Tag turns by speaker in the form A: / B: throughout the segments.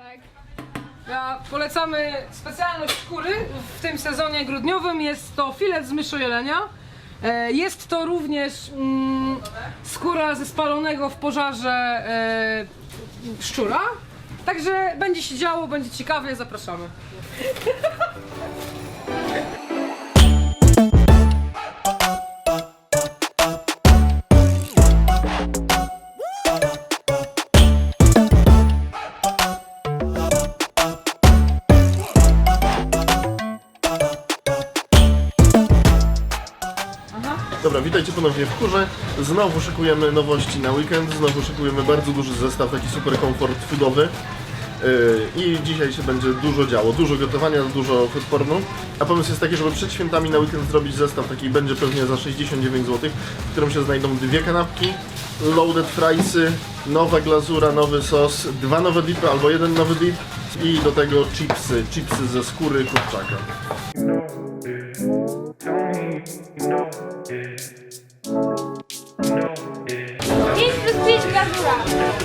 A: Tak.
B: Ja polecamy specjalność skóry w tym sezonie grudniowym. Jest to filet z myszu jelenia. E, Jest to również mm, skóra ze spalonego w pożarze e, szczura. Także będzie się działo, będzie ciekawie, zapraszamy.
C: ponownie w kurze. Znowu szykujemy nowości na weekend, znowu szykujemy bardzo duży zestaw, taki super komfort foodowy. Yy, I dzisiaj się będzie dużo działo, dużo gotowania, dużo foodpornu. A pomysł jest taki, żeby przed świętami na weekend zrobić zestaw taki będzie pewnie za 69 zł, w którym się znajdą dwie kanapki, loaded friesy, nowa glazura, nowy sos, dwa nowe dipy albo jeden nowy dip i do tego chipsy, chipsy ze skóry kurczaka.
A: Pięć 是啊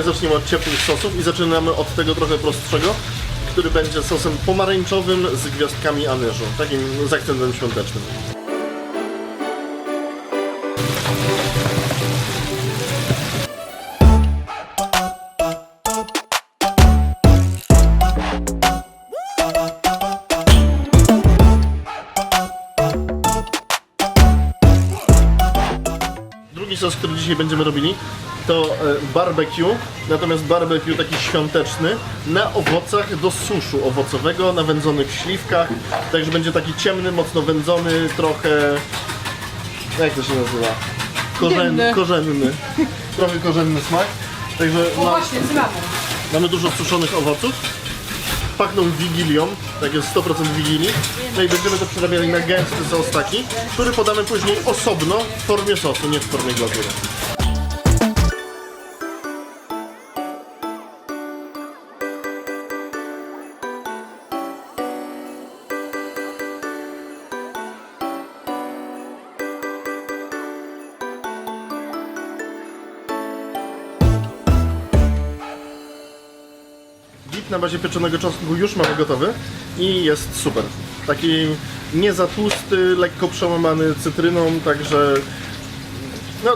C: Szykowanie zaczniemy od ciepłych sosów i zaczynamy od tego trochę prostszego, który będzie sosem pomarańczowym z gwiazdkami anyżu, takim z akcentem świątecznym. Drugi sos, który dzisiaj będziemy robili, to e, barbecue, natomiast barbecue taki świąteczny, na owocach do suszu owocowego, na wędzonych śliwkach, także będzie taki ciemny, mocno wędzony, trochę... jak to się nazywa? Korzen,
B: Dymny.
C: korzenny. Trochę korzenny smak. Także
B: O
C: no,
B: właśnie, cynamon.
C: mamy dużo suszonych owoców. Pachną wigilią, tak jest 100% wigilii. No i będziemy to przerabiali na gęsty sos taki, który podamy później osobno w formie sosu, nie w formie glazury. Na bazie pieczonego czosnku już mamy gotowy i jest super. Taki nie za tłusty, lekko przełamany cytryną, także no,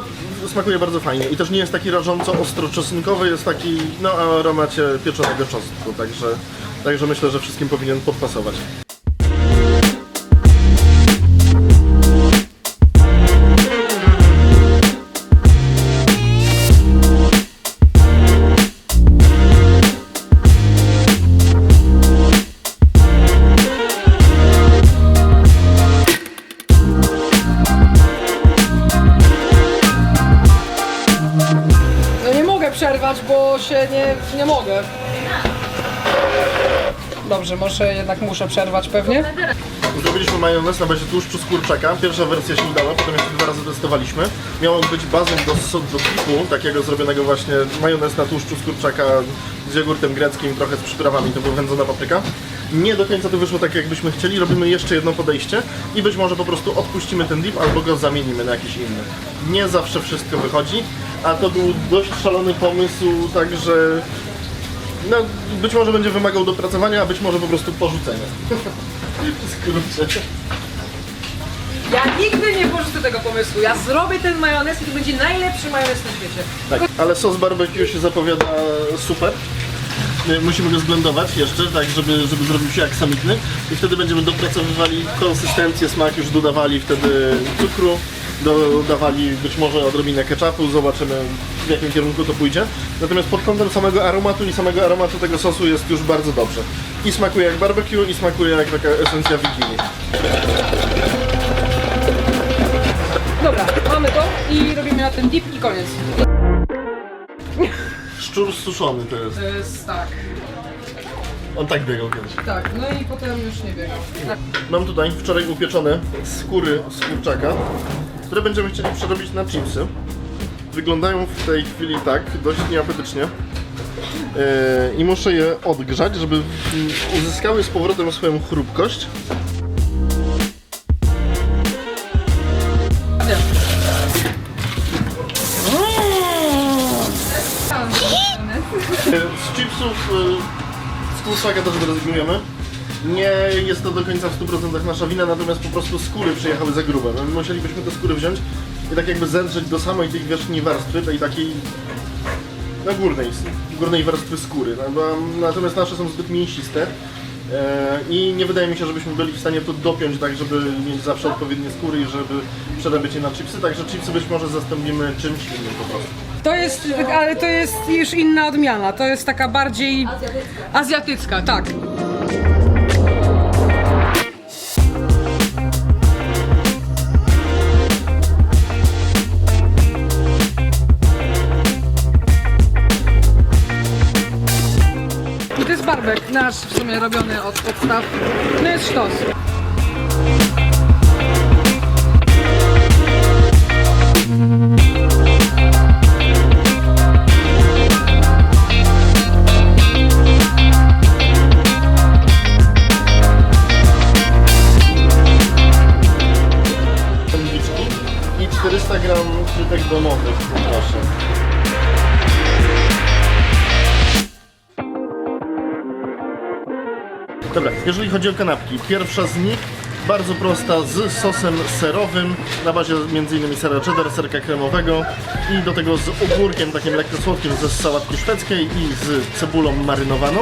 C: smakuje bardzo fajnie. I też nie jest taki rażąco ostro-czosnkowy, jest taki no, aromacie pieczonego czosnku, także, także myślę, że wszystkim powinien podpasować.
B: Przerwać, bo się nie, nie mogę. Dobrze, może jednak muszę przerwać pewnie.
C: Zrobiliśmy majonez na bazie tłuszczu z kurczaka. Pierwsza wersja się udała, potem jeszcze dwa razy testowaliśmy. Miał on być bazą do, do dipu, takiego zrobionego właśnie majonez na tłuszczu z kurczaka z jogurtem greckim, trochę z przyprawami, to była wędzona papryka. Nie do końca to wyszło tak, jakbyśmy chcieli. Robimy jeszcze jedno podejście i być może po prostu odpuścimy ten dip albo go zamienimy na jakiś inny. Nie zawsze wszystko wychodzi, a to był dość szalony pomysł, także no, być może będzie wymagał dopracowania, a być może po prostu porzucenia. Skrócie.
B: Ja nigdy nie porzucę tego pomysłu. Ja zrobię ten majonez i to będzie najlepszy majonez na świecie.
C: Tak, ale sos barbecue się zapowiada super. Musimy go zblendować jeszcze, tak żeby, żeby zrobił się aksamitny i wtedy będziemy dopracowywali konsystencję, smak, już dodawali wtedy cukru, dodawali być może odrobinę ketchupu, zobaczymy w jakim kierunku to pójdzie. Natomiast pod kątem samego aromatu i samego aromatu tego sosu jest już bardzo dobrze. I smakuje jak barbecue i smakuje jak taka esencja wigilii.
B: Dobra, mamy to i robimy na ten dip i koniec.
C: Szczur suszony to jest.
B: To jest tak.
C: On tak biegał kiedyś.
B: Tak, no i potem już nie biegał. Tak.
C: Mam tutaj wczoraj upieczone skóry z kurczaka, które będziemy chcieli przerobić na chipsy. Wyglądają w tej chwili tak, dość nieapetycznie. Yy, I muszę je odgrzać, żeby mm, uzyskały z powrotem swoją chrupkość. Z chipsów yy, z kurczaka też zrezygnujemy. Nie jest to do końca w 100% nasza wina, natomiast po prostu skóry przyjechały za grube. My musielibyśmy te skóry wziąć i tak jakby zedrzeć do samej tej wierzchniej warstwy, tej takiej na górnej, górnej warstwy skóry. No, Natomiast nasze są zbyt mięsiste e, i nie wydaje mi się, żebyśmy byli w stanie to dopiąć tak, żeby mieć zawsze odpowiednie skóry i żeby przerabiać je na chipsy. Także chipsy być może zastąpimy czymś innym po prostu.
B: To jest, ale to jest już inna odmiana. To jest taka bardziej azjatycka, tak. Nasz w sumie robiony od podstaw. To jest sztos.
C: Dobra, jeżeli chodzi o kanapki, pierwsza z nich bardzo prosta z sosem serowym na bazie m.in. sera cheddar, serka kremowego i do tego z ogórkiem takim lekko słodkim ze sałatki szwedzkiej i z cebulą marynowaną.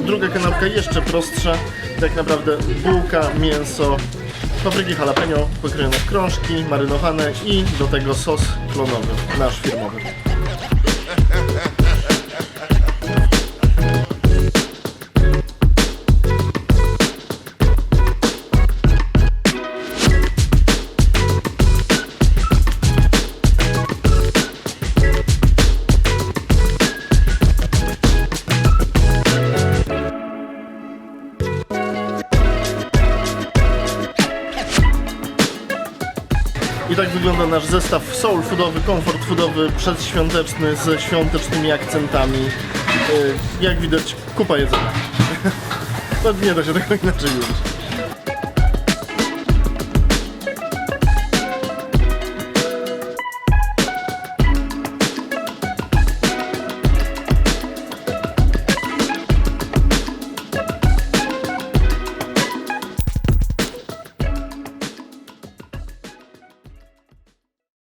C: Druga kanapka jeszcze prostsza, tak naprawdę bułka, mięso, papryki jalapeno pokrojone w krążki, marynowane i do tego sos klonowy, nasz firmowy. Nasz zestaw soul foodowy, komfort foodowy, przedświąteczny ze świątecznymi akcentami. Yy, Jak widać, kupa jedzenia. No, nie da się tego inaczej ująć.